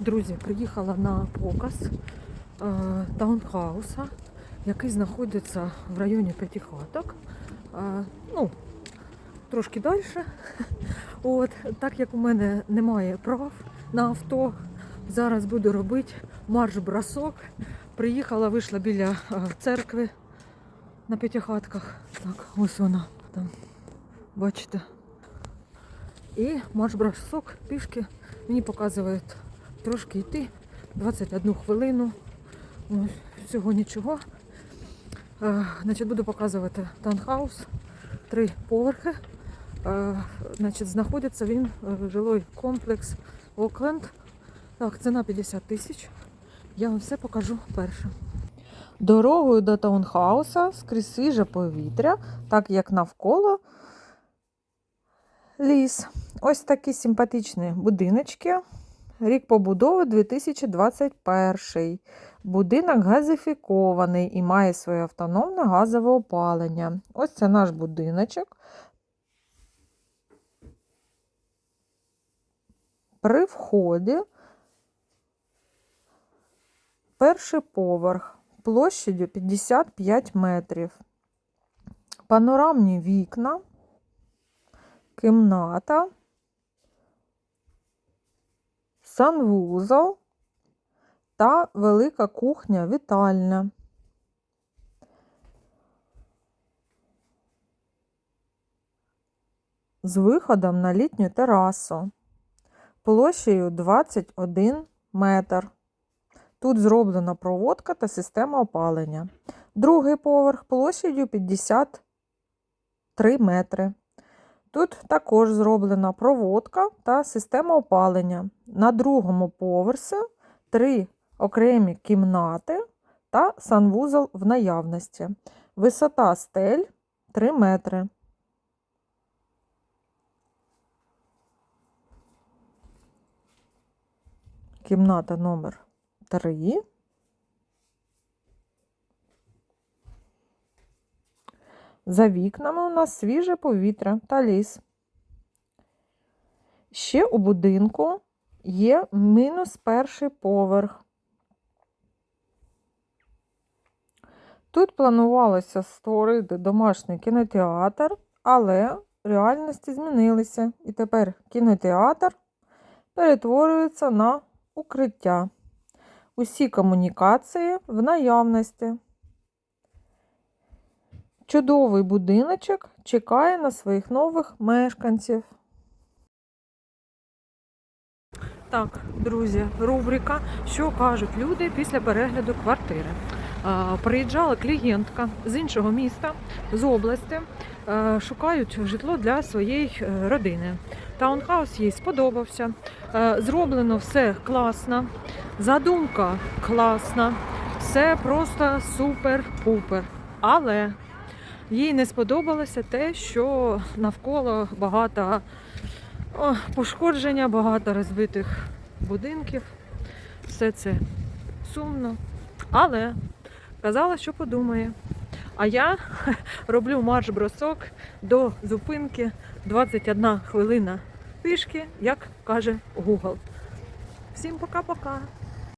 Друзі, приїхала на показ е, таунхауса, який знаходиться в районі П'ятихаток. Е, ну, трошки далі. От, так як у мене немає прав на авто, зараз буду робити марш-бросок. Приїхала, вийшла біля е, церкви на П'ятихатках. Так, ось вона там. Бачите? І марш-бросок пішки мені показують трошки йти. 21 хвилину. Всього нічого. Значить, буду показувати таунхаус. Три поверхи. Значить, знаходиться він е, жилий комплекс Окленд. Так, ціна 50 тисяч. Я вам все покажу першим. Дорогою до таунхауса скрізь свіже повітря, так як навколо ліс. Ось такі симпатичні будиночки. Рік побудови 2021. Будинок газифікований і має своє автономне газове опалення. Ось це наш будиночок. При вході перший поверх площадю 55 метрів. Панорамні вікна, кімната, санвузол та велика кухня вітальня. З виходом на літню терасу площею 21 метр. Тут зроблена проводка та система опалення. Другий поверх площею 53 метри. Тут також зроблена проводка та система опалення. На другому поверсі три окремі кімнати та санвузол в наявності. Висота стель 3 метри. Кімната номер 3. За вікнами у нас свіже повітря та ліс. Ще у будинку є мінус перший поверх. Тут планувалося створити домашній кінотеатр, але реальності змінилися. І тепер кінотеатр перетворюється на укриття. Усі комунікації в наявності. Чудовий будиночок чекає на своїх нових мешканців. Так, друзі, рубрика Що кажуть люди після перегляду квартири. Приїжджала клієнтка з іншого міста, з області, шукають житло для своєї е, родини. Таунхаус їй сподобався. Зроблено все класно, задумка класна, все просто супер-пупер. Але їй не сподобалося те, що навколо багато пошкодження, багато розбитих будинків. Все це сумно. Але казала, що подумає. А я роблю марш-бросок до зупинки 21 хвилина пішки, як каже Google. Всім пока-пока!